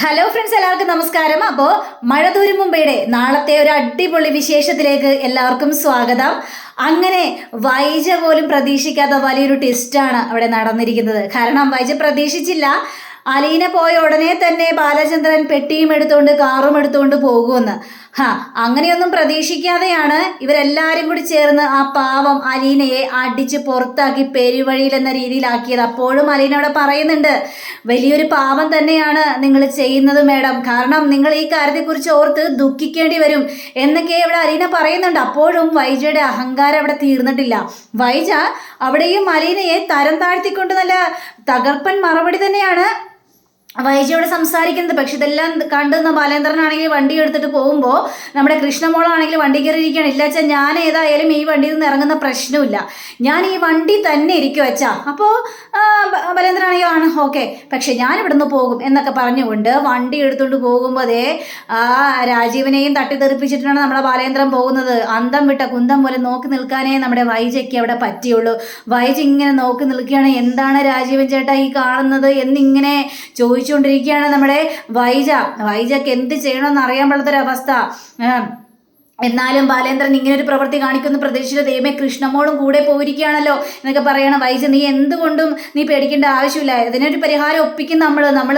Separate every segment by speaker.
Speaker 1: Hello friends എല്ലാവർക്കും നമസ്കാരം. അപ്പോൾ മഴ മുമ്പയുടെ നാളത്തെ ഒരു അടിപൊളി വിശേഷത്തിലേക്ക് എല്ലാവർക്കും സ്വാഗതം. അങ്ങനെ വൈജ പോലും പ്രതീക്ഷിക്കാത്ത വലിയൊരു ടെസ്റ്റാണ് അവിടെ നടന്നിരിക്കുന്നത്. കാരണം വൈജ പ്രതീക്ഷിച്ചില്ല. അലീന പോയ ഉടനെ തന്നെ ബാലചന്ദ്രൻ പെട്ടിയും എടുത്തുകൊണ്ട് കാറും എടുത്തുകൊണ്ട് പോകുമെന്ന്. ഹാ അങ്ങനെയൊന്നും പ്രതീക്ഷിക്കാതെയാണ് ഇവരെല്ലാരും കൂടി ചേർന്ന് ആ പാവം അലീനയെ അടിച്ച് പുറത്താക്കി പെരുവഴിയിൽ എന്ന രീതിയിലാക്കിയത്. അപ്പോഴും അലീന അവിടെ പറയുന്നുണ്ട് വലിയൊരു പാവം തന്നെയാണ് നിങ്ങൾ ചെയ്യുന്നത് മേഡം. കാരണം നിങ്ങൾ ഈ കാര്യത്തെക്കുറിച്ച് ഓർത്ത് ദുഃഖിക്കേണ്ടി വരും എന്നൊക്കെ ഇവിടെ അലീന പറയുന്നുണ്ട്. അപ്പോഴും വൈജയുടെ അഹങ്കാരം അവിടെ തീർന്നിട്ടില്ല. വൈജ അവിടെയും അലീനയെ തരം താഴ്ത്തിക്കൊണ്ട് നല്ല തകർപ്പൻ മറുപടി തന്നെയാണ് വൈജയോട് സംസാരിക്കുന്നത് പക്ഷെ ഇതെല്ലാം കണ്ടുന്ന ബാലേന്ദ്രനാണെങ്കിൽ വണ്ടി എടുത്തിട്ട് പോകുമ്പോൾ നമ്മുടെ കൃഷ്ണമോളാണെങ്കിൽ വണ്ടി കയറി ഇരിക്കുകയാണ് ഇല്ല വെച്ചാൽ ഞാൻ ഏതായാലും ഈ വണ്ടിയിൽ നിന്ന് ഇറങ്ങുന്ന പ്രശ്നമില്ല ഞാൻ ഈ വണ്ടി തന്നെ ഇരിക്കും അച്ഛാ. അപ്പോൾ ബാലേന്ദ്രനാണെങ്കിൽ ആണ് ഓക്കെ. പക്ഷെ ഞാൻ ഇവിടുന്ന് പോകും എന്നൊക്കെ പറഞ്ഞുകൊണ്ട് വണ്ടി എടുത്തുകൊണ്ട് പോകുമ്പോൾ അതേ ആ രാജീവനെയും തട്ടിത്തെറിപ്പിച്ചിട്ടാണ് നമ്മുടെ ബാലേന്ദ്രൻ പോകുന്നത്. അന്തം വിട്ട കുന്തം പോലെ നോക്കി നിൽക്കാനേ നമ്മുടെ വൈജയ്ക്ക് അവിടെ പറ്റിയുള്ളൂ. വൈജ ഇങ്ങനെ നോക്കി നിൽക്കുകയാണ്. എന്താണ് രാജീവൻ ചേട്ടാ ഈ കാണുന്നത് എന്നിങ്ങനെ ചോദിച്ചു ചോദിച്ചുകൊണ്ടിരിക്കുകയാണ് നമ്മുടെ വൈജ. വൈജക്ക് എന്ത് ചെയ്യണമെന്ന് അറിയാൻ പാടാത്തൊരവസ്ഥ എന്നാലും ബാലേന്ദ്രൻ ഇങ്ങനെ ഒരു പ്രവൃത്തി കാണിക്കുന്നു പ്രതീക്ഷിച്ച ദൈവമേ കൃഷ്ണമോളും കൂടെ പോയിരിക്കുകയാണല്ലോ എന്നൊക്കെ പറയണം. വൈജ നീ എന്തുകൊണ്ടും നീ പേടിക്കേണ്ട ആവശ്യമില്ല. ഇതിനൊരു പരിഹാരം ഒപ്പിക്കും നമ്മൾ നമ്മൾ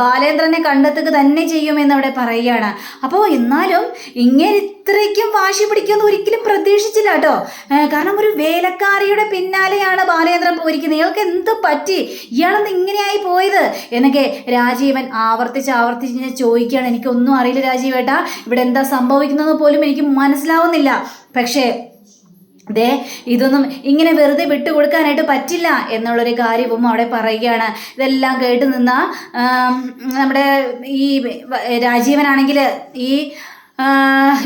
Speaker 1: ബാലേന്ദ്രനെ കണ്ടെത്തുക തന്നെ ചെയ്യും എന്നവിടെ പറയുകയാണ്. അപ്പോൾ എന്നാലും ഇങ്ങനെ ഇത്രയ്ക്കും വാശി പിടിക്കുമെന്ന് ഒരിക്കലും പ്രതീക്ഷിച്ചില്ല കേട്ടോ. കാരണം ഒരു വേലക്കാരിയുടെ പിന്നാലെയാണ് ബാലേന്ദ്രൻ പോയിരിക്കുന്നത്. ഇയാൾക്ക് എന്ത് പറ്റി? ഇയാളെന്ന് ഇങ്ങനെയായി പോയത്? എന്നൊക്കെ രാജീവൻ ആവർത്തിച്ച് ആവർത്തിച്ച് ചോദിക്കുകയാണ്. എനിക്കൊന്നും അറിയില്ല രാജീവേട്ടാ. ഇവിടെ എന്താ സംഭവിക്കുന്നത് പോലും എനിക്ക് മനസ്സിലാവുന്നില്ല. പക്ഷേ ദേ ഇതൊന്നും ഇങ്ങനെ വെറുതെ വിട്ടുകൊടുക്കാനായിട്ട് പറ്റില്ല എന്നുള്ളൊരു കാര്യവും അവിടെ പറയുകയാണ്. ഇതെല്ലാം കേട്ട് നിന്ന നമ്മുടെ ഈ രാജീവനാണെങ്കിൽ ഈ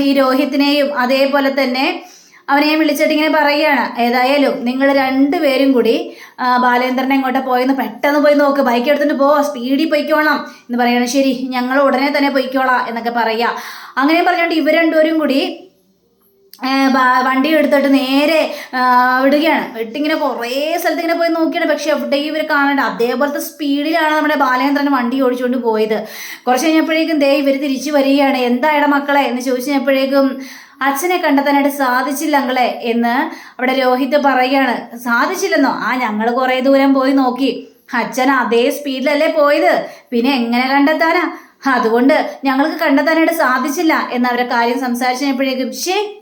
Speaker 1: ഈ രോഹിത്തിനെയും അതേപോലെ തന്നെ അവനെ വിളിച്ചിട്ട് ഇങ്ങനെ പറയുകയാണ്. ഏതായാലും നിങ്ങൾ രണ്ടുപേരും കൂടി ബാലേന്ദ്രനെ എങ്ങോട്ട് പോയെന്ന് പെട്ടെന്ന് പോയി നോക്ക്. ബൈക്ക് എടുത്തിട്ട് പോ സ്പീഡിൽ പൊയ്ക്കോളാം എന്ന് പറയുകയാണ്. ശരി ഞങ്ങൾ ഉടനെ തന്നെ പൊയ്ക്കോളാം എന്നൊക്കെ പറയുക അങ്ങനെ പറഞ്ഞുകൊണ്ട് ഇവർ രണ്ടുപേരും കൂടി വണ്ടി എടുത്തിട്ട് നേരെ വിടുകയാണ്. വിട്ടിങ്ങനെ കുറേ സ്ഥലത്ത് ഇങ്ങനെ പോയി നോക്കിയാണ്. പക്ഷെ എവിടെയും ഇവർ കാണണ്ട. അതേപോലത്തെ സ്പീഡിലാണ് നമ്മുടെ ബാലചന്ദ്രൻ വണ്ടി ഓടിച്ചുകൊണ്ട് പോയത്. കുറച്ച് കഴിഞ്ഞപ്പോഴേക്കും ദേ ഇവർ തിരിച്ചു വരികയാണ്. എന്താ മക്കളെ? എന്ന് ചോദിച്ചു കഴിഞ്ഞപ്പോഴേക്കും അച്ഛനെ കണ്ടെത്താനായിട്ട് സാധിച്ചില്ല അങ്ങളെ എന്ന് അവിടെ രോഹിത് പറയുകയാണ്. സാധിച്ചില്ലെന്നോ? ആ ഞങ്ങൾ കുറേ ദൂരം പോയി നോക്കി. അച്ഛൻ അതേ സ്പീഡിലല്ലേ പോയത്. പിന്നെ എങ്ങനെ കണ്ടെത്താനാ? അതുകൊണ്ട് ഞങ്ങൾക്ക് കണ്ടെത്താനായിട്ട് സാധിച്ചില്ല എന്നവരെ കാര്യം സംസാരിച്ചപ്പോഴേക്കും ശേ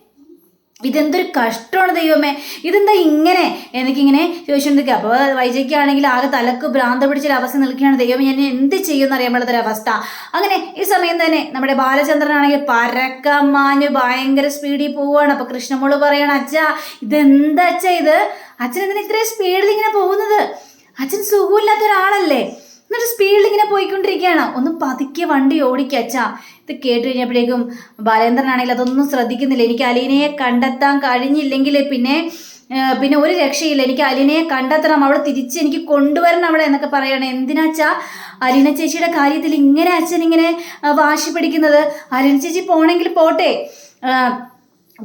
Speaker 1: ഇതെന്തൊരു കഷ്ടമാണ് ദൈവമേ. ഇതെന്താ ഇങ്ങനെ? എനിക്കിങ്ങനെ ചോദിച്ചുകൊണ്ടിരിക്കുക. അപ്പോൾ വൈജയ്ക്കാണെങ്കിൽ ആകെ തലക്ക് ഭ്രാന്ത പിടിച്ചൊരു അവസ്ഥ നിൽക്കുകയാണ് ദൈവം ഞാൻ എന്ത് ചെയ്യുമെന്ന് അറിയാൻ പാടാത്തൊരവസ്ഥ അങ്ങനെ ഈ സമയം തന്നെ നമ്മുടെ ബാലചന്ദ്രനാണെങ്കിൽ പരക്കമാഞ്ഞ് ഭയങ്കര സ്പീഡിൽ പോവുകയാണ്. അപ്പോൾ കൃഷ്ണമോൾ പറയണം അച്ഛാ ഇതെന്താ അച്ഛ ഇത്? അച്ഛൻ എന്തിനാ ഇത്രയും സ്പീഡിൽ ഇങ്ങനെ പോകുന്നത്? അച്ഛൻ സുഖമില്ലാത്ത ഒരാളല്ലേ? എന്നിട്ട് സ്പീഡിൽ ഇങ്ങനെ പോയിക്കൊണ്ടിരിക്കുകയാണ്. ഒന്ന് പതുക്കെ വണ്ടി ഓടിക്കച്ചാ ഇത് കേട്ട് കഴിഞ്ഞപ്പോഴേക്കും ബാലേന്ദ്രനാണെങ്കിൽ അതൊന്നും ശ്രദ്ധിക്കുന്നില്ല. എനിക്ക് അലീനയെ കണ്ടെത്താൻ കഴിഞ്ഞില്ലെങ്കിൽ പിന്നെ പിന്നെ ഒരു രക്ഷയില്ല. എനിക്ക് അലീനയെ കണ്ടെത്തണം അവളെ തിരിച്ച് എനിക്ക് കൊണ്ടുവരണം അവളെ എന്നൊക്കെ പറയണം. എന്തിനാച്ചാ അലീന ചേച്ചിയുടെ കാര്യത്തിൽ ഇങ്ങനെ അച്ഛൻ ഇങ്ങനെ വാശി പിടിക്കുന്നത്? അലീന ചേച്ചി പോണെങ്കിൽ പോട്ടെ.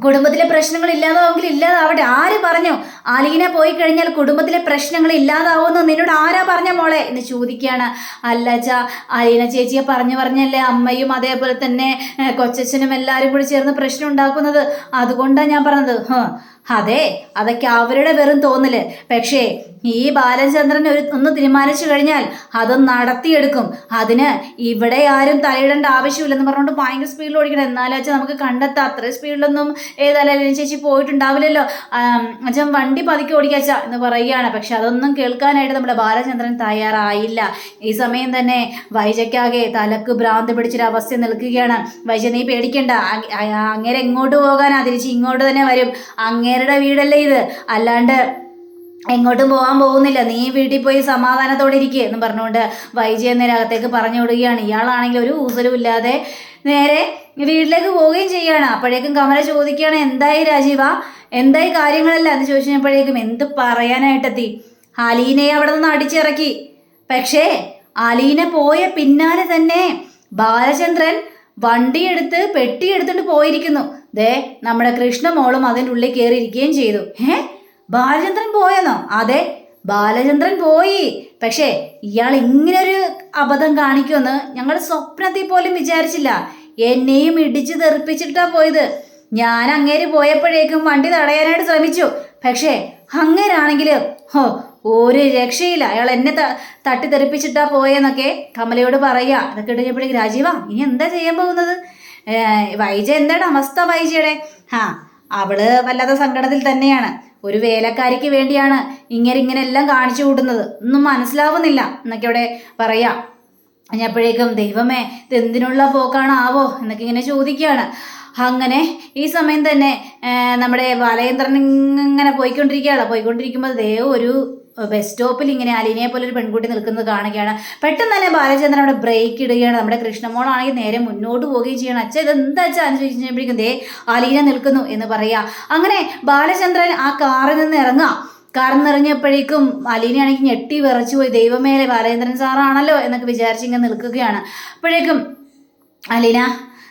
Speaker 1: കുടുംബത്തിലെ പ്രശ്നങ്ങൾ ഇല്ലാതാവെങ്കിൽ ഇല്ലാതാവട്ടെ. ആര് പറഞ്ഞു? അലീന പോയി കഴിഞ്ഞാൽ കുടുംബത്തിലെ പ്രശ്നങ്ങൾ ഇല്ലാതാവുമെന്ന് നിന്നോട് ആരാ പറഞ്ഞ മോളെ? എന്ന് ചോദിക്കുകയാണ്. അല്ലച്ച അലീന ചേച്ചിയെ പറഞ്ഞു പറഞ്ഞല്ലേ അമ്മയും അതേപോലെ തന്നെ കൊച്ചച്ഛനും എല്ലാവരും കൂടി ചേർന്ന് പ്രശ്നം ഉണ്ടാക്കുന്നത്. അതുകൊണ്ടാണ് ഞാൻ പറഞ്ഞത്. അതെ അതൊക്കെ അവരുടെ വെറും തോന്നൽ. പക്ഷേ ഈ ബാലചന്ദ്രൻ ഒരു ഒന്ന് തീരുമാനിച്ചു കഴിഞ്ഞാൽ അത് നടത്തിയെടുക്കും. അതിന് ഇവിടെ ആരും തലയിടേണ്ട ആവശ്യമില്ലെന്ന് പറഞ്ഞുകൊണ്ട് ഭയങ്കര സ്പീഡിൽ ഓടിക്കണം. എന്നാലും വെച്ചാൽ നമുക്ക് കണ്ടെത്താം. അത്ര സ്പീഡിലൊന്നും ഏതായാലും ചേച്ചി പോയിട്ടുണ്ടാവില്ലല്ലോ. അച്ഛൻ വണ്ടി പതുക്കി ഓടിക്കാച്ച എന്ന് പറയുകയാണ്. പക്ഷെ അതൊന്നും കേൾക്കാനായിട്ട് നമ്മുടെ ബാലചന്ദ്രൻ തയ്യാറായില്ല. ഈ സമയം തന്നെ വൈജയ്ക്കാകെ തലക്ക് ഭ്രാന്ത് പിടിച്ചൊരു അവസ്ഥ നിൽക്കുകയാണ്. വൈജ നീ പേടിക്കണ്ട. അങ്ങനെ എങ്ങോട്ട് പോകാനാ? തിരിച്ച് ഇങ്ങോട്ട് തന്നെ വരും. അങ്ങേരുടെ വീടല്ലേ ഇത്? അല്ലാണ്ട് എങ്ങോട്ടും പോകാൻ പോകുന്നില്ല. നീ വീട്ടിൽ പോയി സമാധാനത്തോടെ ഇരിക്കുക എന്ന് പറഞ്ഞുകൊണ്ട് വൈജി എന്നതിനകത്തേക്ക് പറഞ്ഞു വിടുകയാണ്. ഇയാളാണെങ്കിൽ ഒരു ഊസലും ഇല്ലാതെ നേരെ വീട്ടിലേക്ക് പോവുകയും ചെയ്യുകയാണ് അപ്പോഴേക്കും കമല ചോദിക്കുകയാണ് എന്തായി രാജീവ? എന്തായി കാര്യങ്ങളല്ല? എന്ന് ചോദിച്ചപ്പോഴേക്കും എന്ത് പറയാനായിട്ടെത്തി. അലീനയെ അവിടെ നിന്ന് അടിച്ചിറക്കി. പക്ഷേ അലീന പോയ പിന്നാലെ തന്നെ ബാലചന്ദ്രൻ വണ്ടിയെടുത്ത് പെട്ടി എടുത്തിട്ട് പോയിരിക്കുന്നു. ദേ നമ്മുടെ കൃഷ്ണമോളും അതിന്റെ ഉള്ളിൽ കയറിയിരിക്കുകയും ചെയ്തു. ഏഹ് ബാലചന്ദ്രൻ പോയെന്നോ? അതെ ബാലചന്ദ്രൻ പോയി. പക്ഷേ ഇയാൾ ഇങ്ങനൊരു അബദ്ധം കാണിക്കുമെന്ന് ഞങ്ങൾ സ്വപ്നത്തിൽ പോലും വിചാരിച്ചില്ല. എന്നെയും ഇടിച്ച് തെറിപ്പിച്ചിട്ടാ പോയത്. ഞാൻ അങ്ങേര് പോയപ്പോഴേക്കും വണ്ടി തടയാനായിട്ട് ശ്രമിച്ചു. പക്ഷേ അങ്ങേരാണെങ്കിൽ ഹോ ഒരു രക്ഷയില്ല. അയാൾ എന്നെ ത തട്ടി തെറിപ്പിച്ചിട്ടാ പോയെന്നൊക്കെ കമലയോട് പറയുക അതൊക്കെ കഴിഞ്ഞപ്പോഴേക്കും രാജീവ ഇനി എന്താ ചെയ്യാൻ പോകുന്നത്? വൈജ എന്താണ് അവസ്ഥ വൈജയുടെ? ഹാ അവൾ വല്ലാത്ത സങ്കടത്തിൽ തന്നെയാണ്. ഒരു വേലക്കാരിക്ക് വേണ്ടിയാണ് ഇങ്ങനെ ഇങ്ങനെ എല്ലാം കാണിച്ചു കൂട്ടുന്നത്. ഒന്നും മനസ്സിലാവുന്നില്ല എന്നൊക്കെ അവിടെ പറയാം. അപ്പോഴേക്കും ദൈവമേ ഇത് എന്തിനുള്ള പോക്കാണാവോ എന്നൊക്കെ ഇങ്ങനെ ചോദിക്കുകയാണ്. അങ്ങനെ ഈ സമയം തന്നെ നമ്മുടെ ബാലചന്ദ്രൻ ഇങ്ങനെ പോയിക്കൊണ്ടിരിക്കുകയാണ് പോയിക്കൊണ്ടിരിക്കുമ്പോൾ ദേ ഒരു ബസ് സ്റ്റോപ്പിൽ ഇങ്ങനെ അലീനയെ പോലെ ഒരു പെൺകുട്ടി നിൽക്കുന്നത് കാണുകയാണ്. പെട്ടെന്ന് തന്നെ ബാലചന്ദ്രൻ അവിടെ ബ്രേക്ക് ഇടുകയാണ്. നമ്മുടെ കൃഷ്ണമോളാണെങ്കിൽ നേരെ മുന്നോട്ട് പോവുകയും ചെയ്യണം. അച്ഛൻ എന്താ അച്ഛാ എന്ന് ചോദിച്ചപ്പോഴേക്കും ദേ അലീന നിൽക്കുന്നു എന്ന് പറയാ. അങ്ങനെ ബാലചന്ദ്രൻ ആ കാറിൽ നിന്ന് ഇറങ്ങുക. കാറിൽ നിന്ന് ഇറങ്ങിയപ്പോഴേക്കും അലീനയാണെങ്കിൽ ഞെട്ടി വിറച്ചു പോയി. ദൈവമേലെ ബാലചന്ദ്രൻ സാറാണല്ലോ എന്നൊക്കെ വിചാരിച്ച് ഇങ്ങനെ നിൽക്കുകയാണ്. അപ്പോഴേക്കും അലീന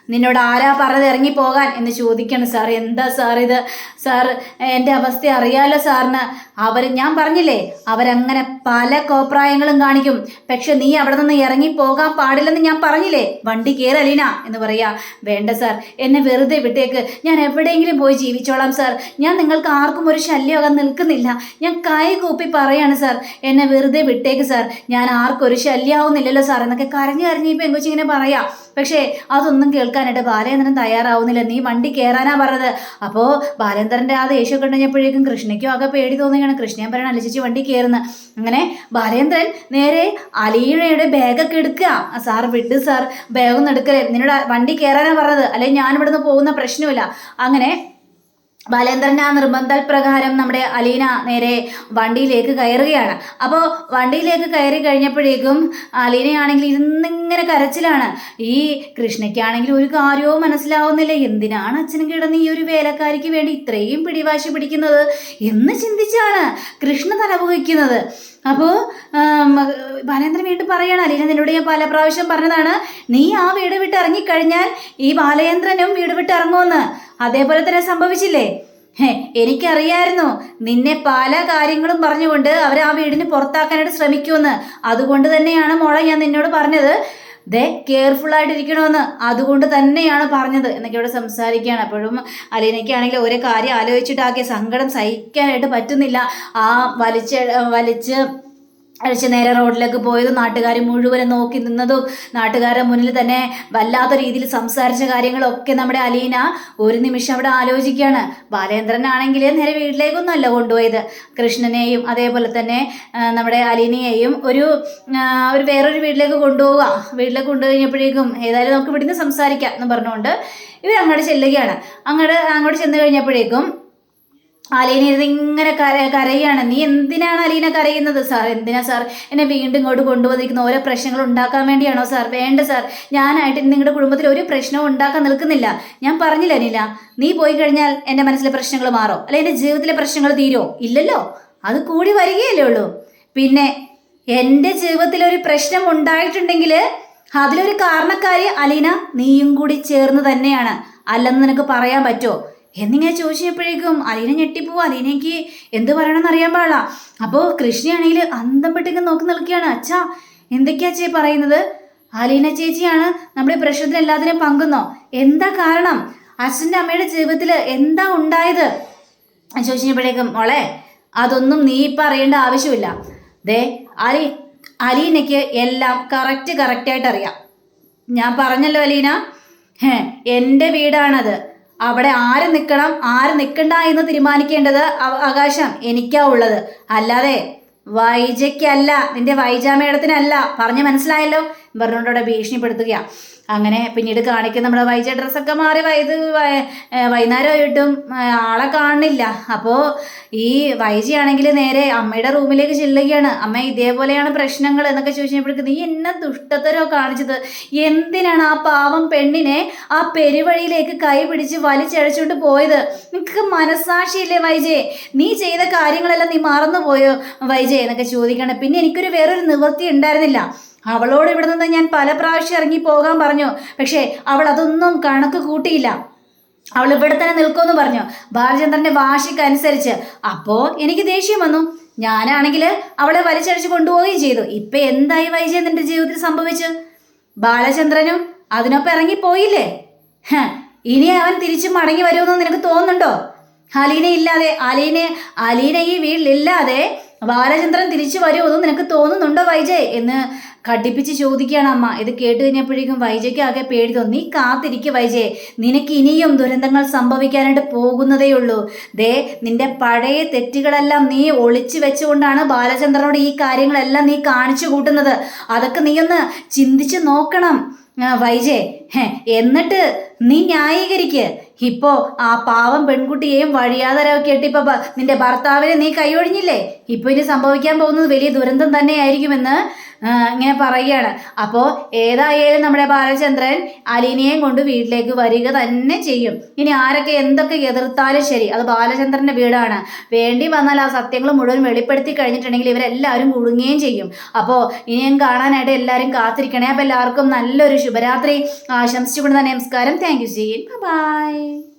Speaker 1: നിന്നോട് ആരാ പറഞ്ഞത് ഇറങ്ങി പോകാൻ എന്ന് ചോദിക്കണം സാർ. എന്താ സാർ ഇത്? സാർ എന്റെ അവസ്ഥ അറിയാലോ സാറിന്. അവർ ഞാൻ പറഞ്ഞില്ലേ അവരങ്ങനെ പല കോപ്രായങ്ങളും കാണിക്കും. പക്ഷെ നീ അവിടെ നിന്ന് ഇറങ്ങി പോകാൻ പാടില്ലെന്ന് ഞാൻ പറഞ്ഞില്ലേ? വണ്ടി കയറലീന എന്ന് പറയാ. വേണ്ട സാർ എന്നെ വെറുതെ വിട്ടേക്ക്. ഞാൻ എവിടെയെങ്കിലും പോയി ജീവിച്ചോളാം സാർ. ഞാൻ നിങ്ങൾക്ക് ആർക്കും ഒരു ശല്യമാകാൻ നിൽക്കുന്നില്ല. ഞാൻ കൈ കൂപ്പി പറയാണ് സാർ. എന്നെ വെറുതെ വിട്ടേക്ക് സാർ. ഞാൻ ആർക്കും ഒരു ശല്യമാവുന്നില്ലല്ലോ സാർ എന്നൊക്കെ കരഞ്ഞു കരഞ്ഞ് ഈ പെങ്കൊച്ചി ഇങ്ങനെ പറയാം. പക്ഷേ അതൊന്നും കേൾക്കാനായിട്ട് ബാലേന്ദ്രൻ തയ്യാറാവുന്നില്ല. നീ വണ്ടി കയറാനാ പറഞ്ഞത്. അപ്പോൾ ബാലേന്ദ്രന്റെ ആ ദേഷ്യം കണ്ടുകഴിഞ്ഞപ്പോഴേക്കും കൃഷ്ണയ്ക്കും ആകെ പേടി തോന്നുകയാണ്. കൃഷ്ണൻ പറയണ അലിച്ചിച്ച് വണ്ടി കയറുന്ന അങ്ങനെ ബാലേന്ദ്രൻ നേരെ അലീനയുടെ ബാഗൊക്കെ എടുക്കുക. സാർ വിട്ട് സാർ. ബാഗൊന്നും എടുക്കലേ നിന്നോട് വണ്ടി കയറാനാ പറഞ്ഞത്. അല്ലെങ്കിൽ ഞാൻ ഇവിടുന്ന് പോകുന്ന പ്രശ്നമില്ല. അങ്ങനെ ബാലേന്ദ്രന്റെ ആ നിർബന്ധ പ്രകാരം നമ്മുടെ അലീന നേരെ വണ്ടിയിലേക്ക് കയറുകയാണ്. അപ്പോൾ വണ്ടിയിലേക്ക് കയറി കഴിഞ്ഞപ്പോഴേക്കും അലീനയാണെങ്കിൽ ഇരുന്നിങ്ങനെ കരച്ചിലാണ്. ഈ കൃഷ്ണയ്ക്കാണെങ്കിൽ ഒരു കാര്യവും മനസ്സിലാവുന്നില്ല. എന്തിനാണ് അച്ഛൻ കിടന്ന് ഈ ഒരു വേലക്കാരിക്ക് വേണ്ടി ഇത്രയും പിടിവാശി പിടിക്കുന്നത്? എന്ന് ചിന്തിച്ചാണ് കൃഷ്ണ തലപുകയ്ക്കുന്നത് അപ്പോൾ ബാലേന്ദ്രൻ വീണ്ടും പറയുകയാണ് അലീന നിന്നോട് ഞാൻ പല പ്രാവശ്യം പറഞ്ഞതാണ് നീ ആ വീട് വിട്ട് ഇറങ്ങിക്കഴിഞ്ഞാൽ ഈ ബാലേന്ദ്രനും വീട് വിട്ട് ഇറങ്ങുമെന്ന്. അതേപോലെ തന്നെ സംഭവിച്ചില്ലേ? എനിക്കറിയായിരുന്നു. നിന്നെ പല കാര്യങ്ങളും പറഞ്ഞുകൊണ്ട് അവർ ആ വീടിന് പുറത്താക്കാനായിട്ട് ശ്രമിക്കുമെന്ന്. അതുകൊണ്ട് തന്നെയാണ് മോളെ ഞാൻ നിന്നോട് പറഞ്ഞത്. ദേ കെയർഫുൾ ആയിട്ടിരിക്കണമെന്ന് അതുകൊണ്ട് തന്നെയാണ് പറഞ്ഞത് എന്നൊക്കെ ഇവിടെ സംസാരിക്കുകയാണ്. അപ്പോഴും അലീനയ്ക്കാണെങ്കിൽ ഒരേ കാര്യം ആലോചിച്ചിട്ടാക്കിയ സങ്കടം സഹിക്കാനായിട്ട് പറ്റുന്നില്ല. ആ വലിച്ച് വലിച്ച് അഴിച്ച് നേരെ റോഡിലേക്ക് പോയതും നാട്ടുകാർ മുഴുവനും നോക്കി നിന്നതും നാട്ടുകാരുടെ മുന്നിൽ തന്നെ വല്ലാത്ത രീതിയിൽ സംസാരിച്ച കാര്യങ്ങളൊക്കെ നമ്മുടെ അലീന ഒരു നിമിഷം അവിടെ ആലോചിക്കുകയാണ്. ബാലേന്ദ്രനാണെങ്കിൽ നേരെ വീട്ടിലേക്കൊന്നുമല്ല കൊണ്ടുപോയത്. കൃഷ്ണനെയും അതേപോലെ തന്നെ നമ്മുടെ അലീനയെയും ഒരു ഒരു വേറൊരു വീട്ടിലേക്ക് കൊണ്ടുപോവുക. വീട്ടിലേക്ക് കൊണ്ടുകഴിഞ്ഞപ്പോഴേക്കും ഏതായാലും നമുക്ക് ഇവിടുന്ന് സംസാരിക്കാം എന്ന് പറഞ്ഞുകൊണ്ട് ഇവർ അങ്ങോട്ട് ചെല്ലുകയാണ്. അങ്ങോട്ട് അങ്ങോട്ട് ചെന്ന് കഴിഞ്ഞപ്പോഴേക്കും അലീന ഇത് ഇങ്ങനെ കര കരയാണ്. നീ എന്തിനാണ് അലീന കരയുന്നത്? സാർ എന്തിനാ സാർ എന്നെ വീണ്ടും ഇങ്ങോട്ട് കൊണ്ടുവന്നിരിക്കുന്ന ഓരോ പ്രശ്നങ്ങൾ ഉണ്ടാക്കാൻ വേണ്ടിയാണോ സാർ? വേണ്ട സാർ. ഞാനായിട്ട് നിങ്ങളുടെ കുടുംബത്തിൽ ഒരു പ്രശ്നവും ഉണ്ടാക്കാൻ നിൽക്കുന്നില്ല. ഞാൻ പറഞ്ഞില്ല അനില നീ പോയി കഴിഞ്ഞാൽ എന്റെ മനസ്സിലെ പ്രശ്നങ്ങൾ മാറോ. അല്ലെ എന്റെ ജീവിതത്തിലെ പ്രശ്നങ്ങൾ തീരോ? ഇല്ലല്ലോ. അത് കൂടി വരികയല്ലേ ഉള്ളൂ. പിന്നെ എന്റെ ജീവിതത്തിൽ ഒരു പ്രശ്നം ഉണ്ടായിട്ടുണ്ടെങ്കിൽ അതിലൊരു കാരണക്കാരി അലീന നീയും കൂടി ചേർന്ന് തന്നെയാണ്. അല്ലെന്ന് നിനക്ക് പറയാൻ പറ്റുമോ എന്നിങ്ങനെ ചോദിച്ചപ്പോഴേക്കും അലീന ഞെട്ടിപ്പോവും. അലീനയ്ക്ക് എന്ത് പറയണമെന്ന് അറിയാൻ പാടില്ല. അപ്പോൾ കൃഷ്ണയാണെങ്കിൽ അന്തം പെട്ടിങ്ങ് നോക്കി നിൽക്കുകയാണ്. അച്ഛാ എന്തൊക്കെയാ ചേ പറയുന്നത്? അലീന ചേച്ചിയാണ് നമ്മുടെ പ്രശ്നത്തിൽ എല്ലാത്തിനും പങ്കുന്നോ? എന്താ കാരണം? അച്ഛന്റെ അമ്മയുടെ ജീവിതത്തിൽ എന്താ ഉണ്ടായത്? ചോദിച്ചപ്പോഴേക്കും മോളെ അതൊന്നും നീ ഇപ്പം അറിയേണ്ട ആവശ്യമില്ല. ദേ അലി അലീനയ്ക്ക് എല്ലാം കറക്റ്റ് കറക്റ്റായിട്ട് അറിയാം. ഞാൻ പറഞ്ഞല്ലോ അലീന. എന്റെ വീടാണത്. അവിടെ ആര് നിൽക്കണം ആര് നിൽക്കണ്ട എന്ന് തീരുമാനിക്കേണ്ടത് ആകാശം എനിക്കാ ഉള്ളത്. അല്ലാതെ വൈജയ്ക്കല്ല നിന്റെ വൈജാമേടത്തിനല്ല. പറഞ്ഞ് മനസ്സിലായല്ലോ? പറഞ്ഞുകൊണ്ട് ഭീഷണിപ്പെടുത്തുകയാണ് ഭീഷണിപ്പെടുത്തുക അങ്ങനെ പിന്നീട് കാണിക്കുന്ന നമ്മുടെ വൈജ ഡ്രസ്സൊക്കെ മാറി വൈത് വൈ- വൈകുന്നേരമായിട്ടും ആളെ കാണുന്നില്ല. അപ്പോൾ ഈ വൈജയാണെങ്കിൽ നേരെ അമ്മയുടെ റൂമിലേക്ക് ചെല്ലുകയാണ്. അമ്മ ഇതേപോലെയാണ് പ്രശ്നങ്ങൾ എന്നൊക്കെ ചോദിച്ചപ്പോഴേക്ക് നീ എന്നെ ദുഷ്ടത്തരോ കാണിച്ചത്. എന്തിനാണ് ആ പാവം പെണ്ണിനെ ആ പെരുവഴിയിലേക്ക് കൈ പിടിച്ച് വലിച്ചഴച്ചുകൊണ്ട് പോയത്? നിനക്ക് മനസ്സാക്ഷിയില്ലേ വൈജയെ നീ ചെയ്ത കാര്യങ്ങളെല്ലാം നീ മറന്നുപോയോ പോയോ എന്നൊക്കെ ചോദിക്കണം പിന്നെ എനിക്കൊരു വേറൊരു നിവൃത്തി ഉണ്ടായിരുന്നില്ല. അവളോട് ഇവിടെ നിന്ന് ഞാൻ പല പ്രാവശ്യം ഇറങ്ങി പോകാൻ പറഞ്ഞു. പക്ഷേ അവൾ അതൊന്നും കണക്ക് കൂട്ടിയില്ല. അവൾ ഇവിടെ തന്നെ നിൽക്കുമെന്ന് പറഞ്ഞു. ബാലചന്ദ്രന്റെ വാശിക്കനുസരിച്ച്. അപ്പോൾ എനിക്ക് ദേഷ്യം വന്നു. ഞാനാണെങ്കിൽ അവളെ വലിച്ചടിച്ച് കൊണ്ടുപോവുകയും ചെയ്തു. ഇപ്പൊ എന്തായി വൈജയ ജീവിതത്തിൽ സംഭവിച്ചു? ബാലചന്ദ്രനും അതിനൊപ്പം ഇറങ്ങിപ്പോയില്ലേ? ഇനി അവൻ തിരിച്ചു മടങ്ങി വരുമെന്ന് നിനക്ക് തോന്നുന്നുണ്ടോ? അലീന ഇല്ലാതെ അലീനെ അലീന ഈ വീട്ടിലില്ലാതെ ബാലചന്ദ്രൻ തിരിച്ചു വരുമോ എന്ന് നിനക്ക് തോന്നുന്നുണ്ടോ വൈജയ്? എന്ന് കടിപ്പിച്ച് ചോദിക്കുകയാണ് അമ്മ. ഇത് കേട്ട് കഴിഞ്ഞപ്പോഴേക്കും വൈജയ്ക്ക് ആകെ പേടി തോന്നി. കാത്തിരിക്കുക വൈജയ്. നിനക്ക് ഇനിയും ദുരന്തങ്ങൾ സംഭവിക്കാനായിട്ട് പോകുന്നതേ ഉള്ളൂ. ദേ നിന്റെ പഴയ തെറ്റുകളെല്ലാം നീ ഒളിച്ചു വെച്ചുകൊണ്ടാണ് ബാലചന്ദ്രനോട് ഈ കാര്യങ്ങളെല്ലാം നീ കാണിച്ചു കൂട്ടുന്നത്. അതൊക്കെ നീ ഒന്ന് ചിന്തിച്ച് നോക്കണം. ആ, വൈജയ് എന്നിട്ട് നീ ന്യായീകരിക്ക്. ഇപ്പോ ആ പാവം പെൺകുട്ടിയെയും വഴിയാതരവൊക്കെ ഇട്ട് ഇപ്പൊ നിന്റെ ഭർത്താവിനെ നീ കൈയൊഴിഞ്ഞില്ലേ? ഇപ്പൊ ഇനി സംഭവിക്കാൻ പോകുന്നത് വലിയ ദുരന്തം തന്നെയായിരിക്കുമെന്ന് ഇങ്ങനെ പറയുകയാണ്. അപ്പോൾ ഏതായാലും നമ്മുടെ ബാലചന്ദ്രൻ അലീനയെയും കൊണ്ട് വീട്ടിലേക്ക് വരിക തന്നെ ചെയ്യും. ഇനി ആരൊക്കെ എന്തൊക്കെ എതിർത്താലും ശരി അത് ബാലചന്ദ്രന്റെ വീടാണ്. വേണ്ടി വന്നാൽ ആ സത്യങ്ങൾ മുഴുവൻ വെളിപ്പെടുത്തി കഴിഞ്ഞിട്ടുണ്ടെങ്കിൽ ഇവരെല്ലാവരും കുടുങ്ങുകയും ചെയ്യും. അപ്പോൾ ഇനിയും കാണാനായിട്ട് എല്ലാവരും കാത്തിരിക്കണേ. അപ്പോൾ എല്ലാവർക്കും നല്ലൊരു ശുഭരാത്രി. ആശംസിച്ചുകൊണ്ട് തന്നെ നമസ്കാരം. Thank you seen by